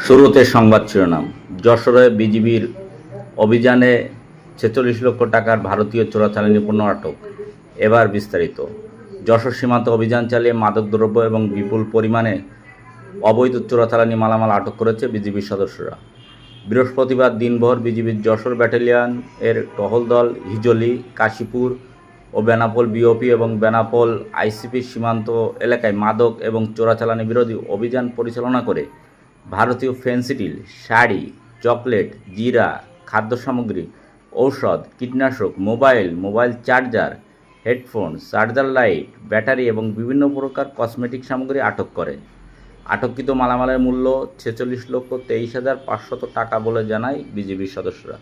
শুরুতে সংবাদ শিরোনাম। যশোরে বিজিবির অভিযানে ছেচল্লিশ লক্ষ টাকার ভারতীয় চোরাচালানি পণ্য আটক। এবার বিস্তারিত। যশোর সীমান্ত অভিযান চালিয়ে মাদকদ্রব্য এবং বিপুল পরিমাণে অবৈধ চোরাচালানি মালামাল আটক করেছে বিজিবির সদস্যরা। বৃহস্পতিবার দিনভর বিজিবির যশোর ব্যাটালিয়ন এর টহল দল হিজলি, কাশীপুর ও বেনাপোল বিওপি এবং বেনাপোল আইসিপি সীমান্ত এলাকায় মাদক এবং চোরাচালানি বিরোধী অভিযান পরিচালনা করে ভারতীয় ফেন্সিডিল, শাড়ি, চকলেট, জিরা খাদ্য সামগ্রী ঔষধ, কীটনাশক, mobile mobile charger, headphone, charger light, battery এবং বিভিন্ন প্রকার কসমেটিক সামগ্রী আটক করে। আটককৃত মালামালের মূল্য ছেচল্লিশ লক্ষ তেইশ হাজার পাঁচশত টাকা বলে জানায় বিজিবির সদস্যরা।